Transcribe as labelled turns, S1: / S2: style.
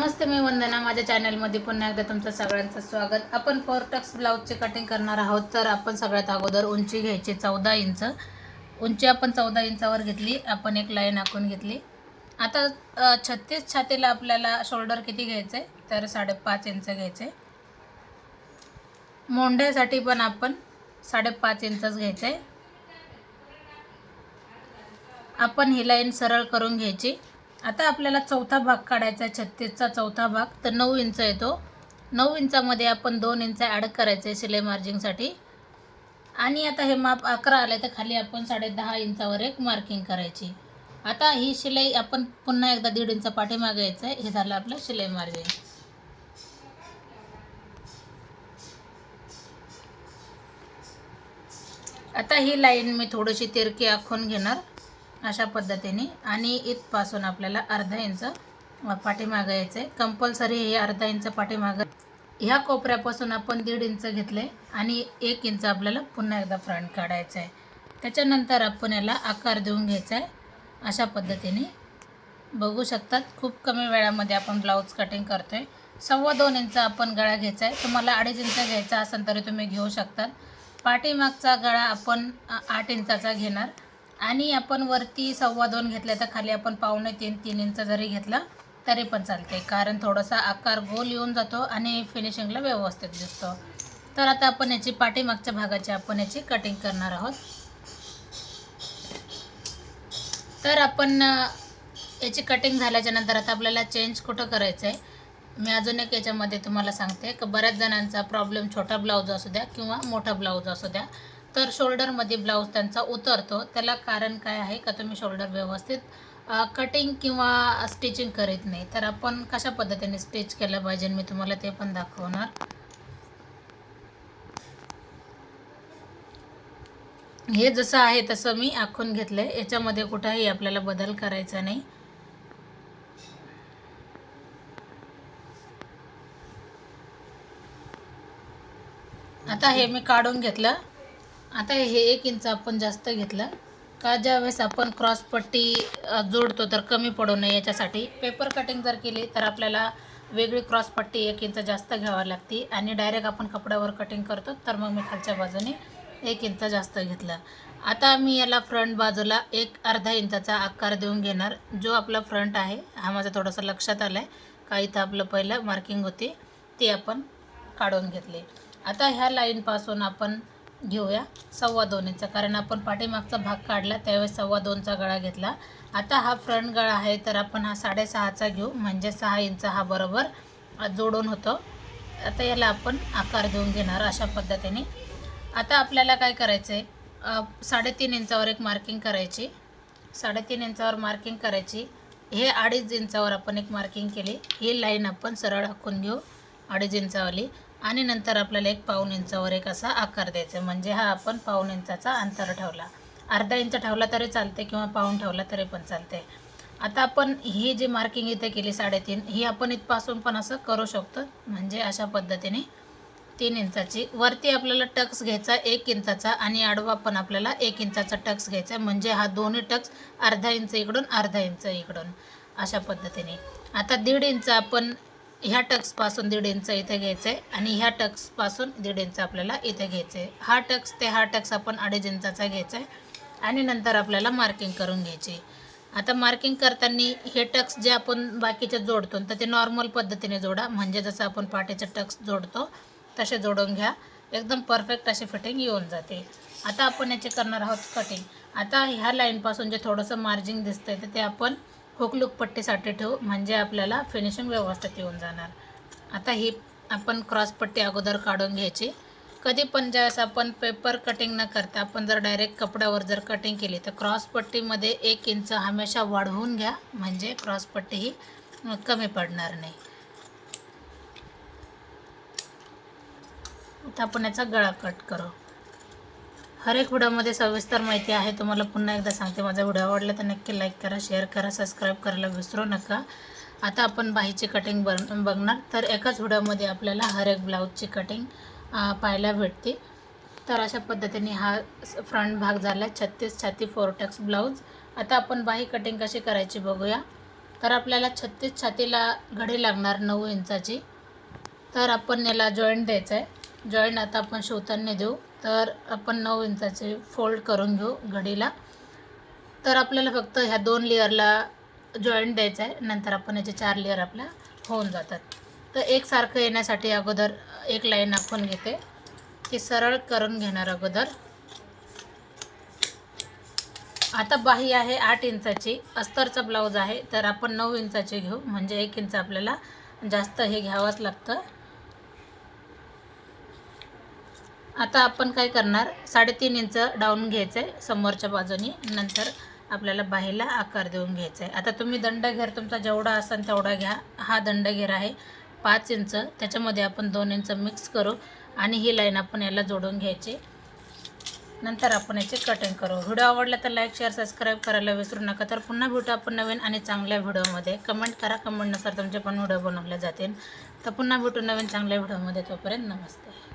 S1: नमस्ते मी वंदना. माझ्या चॅनलमध्ये पुन्हा एकदा तुमचं सगळ्यांचं स्वागत. आपण फोरटक्स ब्लाऊजचे कटिंग करणार आहोत तर आपण सगळ्यात अगोदर उंची घ्यायची चौदा इंच. उंची आपण चौदा इंचावर घेतली आपण एक लाईन आखून घेतली. आता छत्तीस छातीला आपल्याला शोल्डर किती घ्यायचं? आहे तर साडेपाच इंच घ्यायचे. मोंढ्यासाठी पण आपण साडेपाच इंचच घ्यायचं. आहे आपण ही लाईन सरळ करून घ्यायची. आता आपल्याला चौथा भाग काढायचा आहे छत्तीसचा चौथा भाग. तर नऊ इंच येतो. नऊ इंचामध्ये आपण दोन इंच ॲड करायचे आहे शिलाई मार्जिंगसाठी आणि आता हे माप अकरा आलं तर खाली आपण साडे दहा इंचावर एक मार्किंग करायची. आता ही शिलाई आपण पुन्हा एकदा दीड इंच पाठीमागे यायचं आहे हे झालं आपलं शिलाई मार्जिंग आता ही लाईन मी थोडीशी तिरकी आखून घेणार. अशा पद्धतीने. आणि इथपासून आपल्याला अर्धा इंच पाठीमागं यायचं आहे कंपल्सरी हे अर्धा इंच पाठीमागं. ह्या कोपऱ्यापासून आपण दीड इंच घेतले आणि एक इंच आपल्याला पुन्हा एकदा फ्रंट काढायचं आहे त्याच्यानंतर आपण याला आकार देऊन घ्यायचा आहे अशा पद्धतीने. बघू शकतात खूप कमी वेळामध्ये आपण ब्लाऊज कटिंग करतो आहे सव्वा दोन इंच आपण गळा घ्यायचा आहे तुम्हाला अडीच इंच घ्यायचा असेल तरी तुम्ही घेऊ शकतात. पाठीमागचा गळा आपण आठ इंचाचा घेणार. आणि आपण वरती सव्वा दोन घेतले तर खाली आपण पावणे तीन तीन इंच जरी घेतला तरी पण चालते. कारण थोडासा आकार गोल येऊन जातो आणि फिनिशिंगला व्यवस्थित दिसतो. तर आता आपण याची पाठीमागच्या भागाची आपण याची कटिंग करणार आहोत. तर आपण याची कटिंग झाल्याच्यानंतर आता आपल्याला चेंज कुठं करायचं आहे मी अजून एक याच्यामध्ये तुम्हाला सांगते. की बऱ्याच जणांचा प्रॉब्लेम छोटा ब्लाऊज असू द्या किंवा मोठा ब्लाऊज असू द्या. तर शोल्डरमध्ये ब्लाऊज त्यांचा उतरतो. त्याला कारण काय आहे का तुम्ही शोल्डर व्यवस्थित कटिंग किंवा स्टिचिंग करीत नाही. तर आपण कशा पद्धतीने स्टिच केलं पाहिजे मी तुम्हाला ते पण दाखवणार. हे जसं आहे तसं मी आखून घेतलं आहे याच्यामध्ये कुठंही आपल्याला बदल करायचा नाही. आता हे मी काढून घेतलं. आता हे एक इंच आपण जास्त घेतलं. का ज्यावेळेस आपण क्रॉस पट्टी जोडतो तर कमी पडू नये याच्यासाठी. पेपर कटिंग जर केली तर आपल्याला वेगळी क्रॉस पट्टी एक इंच जास्त घ्यावी लागते. आणि डायरेक्ट आपण कपड्यावर कटिंग करतो तर मग मी खालच्या बाजूने एक इंच जास्त घेतलं. आता मी याला फ्रंट बाजूला एक अर्धा इंचाचा आकार देऊन घेणार. जो आपला फ्रंट आहे हा माझा थोडंसं लक्षात आलं आहे का इथं आपलं पहिलं मार्किंग होती ती आपण काढून घेतली. आता ह्या लाईनपासून आपण घेऊया. सव्वा दोन इंच कारण आपण पाठीमागचा भाग काढला त्यावेळेस सव्वा दोनचा गळा घेतला. आता हा फ्रंट गळा आहे तर आपण हा साडेसहाचा घेऊ. म्हणजे सहा इंच हा बरोबर जोडून होतो. आता याला आपण आकार देऊन घेणार अशा पद्धतीने. आता आपल्याला काय करायचं आहे साडेतीन इंचावर एक मार्किंग करायची. साडेतीन इंचावर मार्किंग करायची. हे अडीच इंचावर आपण एक मार्किंग केली. ही लाईन आपण सरळ आखून घेऊ. अडीच इंचावाली. आणि नंतर आपल्याला एक पाऊण इंचावर एक असा आकार द्यायचा म्हणजे हा आपण पाऊण इंचाचा अंतर ठेवला. अर्धा इंच ठेवला तरी चालते किंवा पाऊन ठेवला तरी पण चालते. आता आपण ही जी मार्किंग इथे केली साडेतीन ही आपण इथपासून पण असं करू शकतो. म्हणजे अशा पद्धतीने तीन इंचाची. वरती आपल्याला टक्स घ्यायचा एक इंचाचा आणि आडवा पण आपल्याला एक इंचाचा टक्स घ्यायचा म्हणजे हा दोन्ही टक्स अर्धा इंच इकडून अर्धा इंच इकडून. अशा पद्धतीने. आता दीड इंच आपण ह्या टक्सपासून दीड इंच इथे घ्यायचं आहे आणि ह्या टक्सपासून दीड इंच आपल्याला इथे घ्यायचं आहे हा टक्स ते हा टक्स आपण अडीच इंचाचा घ्यायचा आहे आणि नंतर आपल्याला मार्किंग करून घ्यायची. आता मार्किंग करताना हे टक्स जे आपण बाकीचे जोडतो तर ते नॉर्मल पद्धतीने जोडा. म्हणजे जसं आपण पाठीचे टक्स जोडतो तसे जोडून घ्या. एकदम परफेक्ट अशी फिटिंग येऊन जाते. आता आपण याचे करणार आहोत कटिंग आता ह्या लाईनपासून जे थोडंसं मार्जिंग दिसतंय तर ते आपण हुकलूक पट्टीसाठी ठेवू म्हणजे आपल्याला फिनिशिंग व्यवस्थित येऊन जाणार. आता ही आपण क्रॉस पट्टी अगोदर काढून घ्यायची. कधी पण ज्यावेळेस आपण पेपर कटिंग न करता आपण जर डायरेक्ट कपड्यावर जर कटिंग केली तर क्रॉस पट्टीमध्ये एक इंच हमेशा वाढवून घ्या म्हणजे क्रॉस पट्टी ही कमी पडणार नाही. आता आपण याचा गळा कट करू. हर एक व्हिडिओमध्ये सविस्तर माहिती आहे. तुम्हाला पुन्हा एकदा सांगते माझा व्हिडिओ आवडला तर नक्की लाईक करा शेअर करा सबस्क्राईब करायला विसरू नका. आता आपण बाहीची कटिंग बन बघणार. तर एकाच व्हिडिओमध्ये आपल्याला हर एक ब्लाऊजची कटिंग पाहायला भेटते. तर अशा पद्धतीने हा फ्रंट भाग झाला छत्तीस छाती फोर टक्स ब्लाऊज आता आपण बाही कटिंग कशी करायची बघूया. तर आपल्याला छत्तीस छातीला घडी लागणार नऊ इंचाची. तर आपण याला जॉईंट द्यायचं आहे जॉईंट आता आपण शिवताना देऊ. तर आपण नऊ इंचाचे फोल्ड करून घेऊ घडीला. तर आपल्याला फक्त ह्या दोन लेअरला जॉईंट द्यायचं आहे. नंतर आपण याचे चार लेअर आपल्या होऊन जातात. तर एकसारखं येण्यासाठी अगोदर एक लाईन आखून घेते. ती सरळ करून घेणार अगोदर. आता बाही आहे आठ इंचाची. अस्तरचा ब्लाऊज आहे. तर आपण नऊ इंचाची घेऊ. म्हणजे एक इंच आपल्याला जास्त हे घ्यावंच लागतं. आता आपण काय करणार? साडेतीन इंच डाऊन घ्यायचं आहे समोरच्या बाजूनी. नंतर आपल्याला बाहीला आकार देऊन घ्यायचा आहे आता तुम्ही दंडघेर तुमचा जेवढा असेल तेवढा घ्या. हा दंडघेर आहे पाच इंच. त्याच्यामध्ये आपण दोन इंच मिक्स करू आणि ही लाईन आपण याला जोडून घ्यायची. नंतर आपण याचे कटिंग करू. व्हिडिओ आवडला तर लाईक शेअर सबस्क्राईब करायला विसरू नका. तर पुन्हा भेटू आपण नवीन आणि चांगल्या व्हिडिओमध्ये. कमेंट करा. कमेंटनुसार तुमचे पण व्हिडिओ बनवले जातील. तर पुन्हा भेटू नवीन चांगल्या व्हिडिओमध्ये. तोपर्यंत नमस्ते.